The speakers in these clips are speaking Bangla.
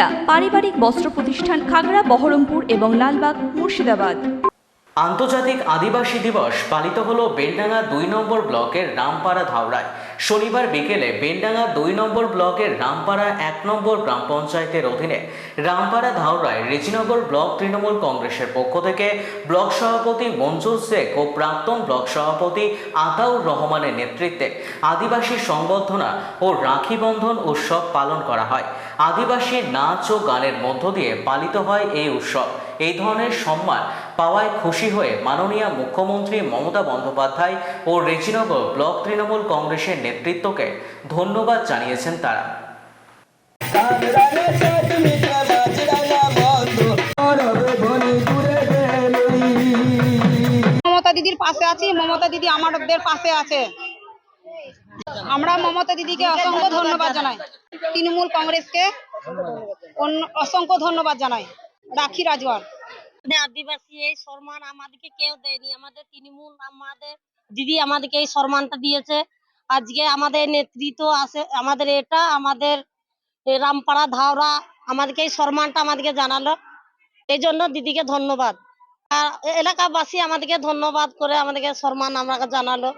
সুনিতা পারিবারিক বস্ত্র প্রতিষ্ঠান খাগড়া, বহরমপুর এবং লালবাগ, মুর্শিদাবাদ। আন্তর্জাতিক আদিবাসী দিবস পালিত হলো বেলডাঙ্গা দুই নম্বর ব্লকের রামপাড়া ধাওড়ায় শনিবার বিকেলে বেলডাঙ্গা দুই নম্বর ব্লকের রামপাড়া এক নম্বর গ্রাম পঞ্চায়েতের অধীনে রামপাড়া ধাওড়ায় রেজিনগর ব্লক তৃণমূল কংগ্রেসের পক্ষ থেকে ব্লক সভাপতি মঞ্জুর শেখ ও প্রাক্তন ব্লক সভাপতি আতাউর রহমানের নেতৃত্বে আদিবাসী সংবর্ধনা ও রাখি বন্ধন উৎসব পালন করা হয়। আদিবাসী নাচ ও গানের মধ্য দিয়ে পালিত হয় এই উৎসব। এই ধরনের সম্মান পাওয়ায় খুশি হয়ে মাননীয় মুখ্যমন্ত্রী মমতা বন্দ্যোপাধ্যায় ও রেজিনগর ব্লক তৃণমূল কংগ্রেসের নেতৃত্বকে ধন্যবাদ জানিয়েছেন তারা। মমতা দিদির পাশে আছি, মমতা দিদি আমাদের পাশে আছে। আমরা মমতা দিদিকে অসংখ্য ধন্যবাদ জানাই। তৃণমূল কংগ্রেসকে অসংখ্য ধন্যবাদ জানাই। রাখি রাজওয়ার আদিবাসী এই সম্মান আমাদেরকে কেউ দেয়নি। আমাদের তৃণমূল, আমাদের দিদি আমাদেরকে এই সম্মানটা দিয়েছে। আজকে আমাদের নেতৃত্ব আছে, আমাদের এটা, আমাদের রামপাড়া ধাওরা আমাদেরকে এই সম্মানটা আমাদেরকে জানালো। এই জন্য দিদিকে ধন্যবাদ। আর এলাকাবাসী আমাদেরকে ধন্যবাদ করে আমাদেরকে সম্মান আমরা জানালো।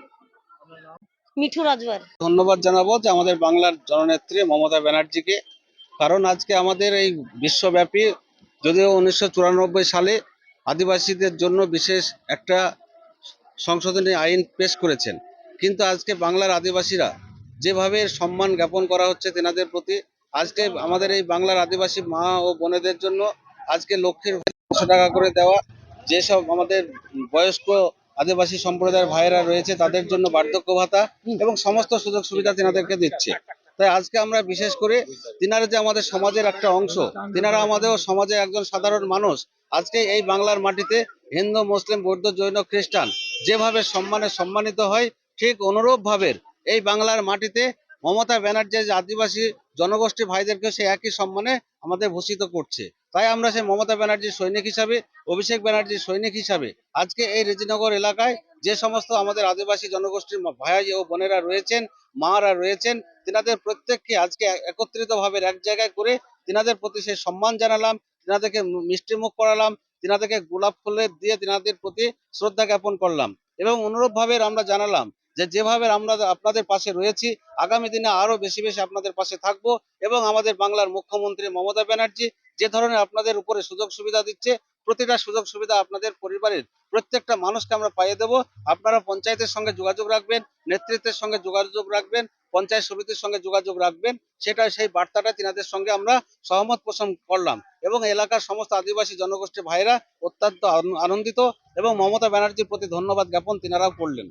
মিঠু রাজওয়ার। ধন্যবাদ জানাব যে আমাদের বাংলার জননেত্রী মমতা ব্যানার্জিকে। কারণ আজকে আমাদের এই বিশ্বব্যাপী, যদিও উনিশশো চুরানব্বই সালে আদিবাসীদের জন্য বিশেষ একটা সংশোধনী আইন পেশ করেছেন, কিন্তু আজকে বাংলার আদিবাসীরা যেভাবে সম্মান জ্ঞাপন করা হচ্ছে তেনাদের প্রতি, আজকে আমাদের এই বাংলার আদিবাসী মা ও বোনেদের জন্য আজকে লক্ষ্মীর পাঁচশো টাকা করে দেওয়া, যেসব আমাদের বয়স্ক আদিবাসী সম্প্রদায়ের ভাইয়েরা রয়েছে তাদের জন্য বার্ধক্য ভাতা এবং সমস্ত সুযোগ সুবিধা তিনাদেরকে দিচ্ছে। তাই আজকে আমরা বিশেষ করে তিনারা যে আমাদের সমাজের একটা অংশ তিনারা আমাদের সমাজে একজন সাধারণ মানুষ। আজকে এই বাংলার মাটিতে হিন্দু মুসলিম বৌদ্ধ জৈন খ্রিস্টান যেভাবে সম্মানে সম্মানিত হয় ঠিক অনুরূপ ভাবের এই বাংলার মাটিতে মমতা ব্যানার্জি আদিবাসী জনগোষ্ঠী ভাইদেরকে সে একই সম্মানে আমাদের ভূষিত করছে। তাই আমরা সেই মমতা ব্যানার্জির সৈনিক হিসাবে, অভিষেক ব্যানার্জির সৈনিক হিসাবে আজকে এই রেজিনগর এলাকায় যে সমস্ত আমাদের আদিবাসী জনগোষ্ঠীর ভাই ও বোনেরা রয়েছেন, মারা রয়েছেন, তিনাদের প্রত্যেককে আজকে একত্রিত ভাবে এক জায়গায় করে তিনাদের প্রতি সেই সম্মান জানালাম, তিনাদেরকে মিষ্টি মুখ করালাম, তিনাদেরকে গোলাপ ফুলের দিয়ে তিনাদের প্রতি শ্রদ্ধা জ্ঞাপন করলাম এবং অনুরূপভাবে আমরা জানালাম যে যেভাবে আমরা আপনাদের পাশে রয়েছি, আগামী দিনে আরও বেশি বেশি আপনাদের পাশে থাকব এবং আমাদের বাংলার মুখ্যমন্ত্রী মমতা ব্যানার্জি যে ধরনের আপনাদের উপরে সুযোগ সুবিধা দিচ্ছে, প্রতিটা সুযোগ সুবিধা আপনাদের পরিবারের প্রত্যেকটা মানুষকে আমরা পাইয়ে দেব। আপনারা পঞ্চায়েতের সঙ্গে যোগাযোগ রাখবেন, নেতৃত্বের সঙ্গে যোগাযোগ রাখবেন, পঞ্চায়েত সমিতির সঙ্গে যোগাযোগ রাখবেন সেটা সেই বার্তাটা তিনাদের সঙ্গে আমরা সহমত পোষণ করলাম এবং এলাকার সমস্ত আদিবাসী জনগোষ্ঠীর ভাইরা অত্যন্ত আন- আনন্দিত এবং মমতা ব্যানার্জির প্রতি ধন্যবাদ জ্ঞাপন তিনারাও করলেন।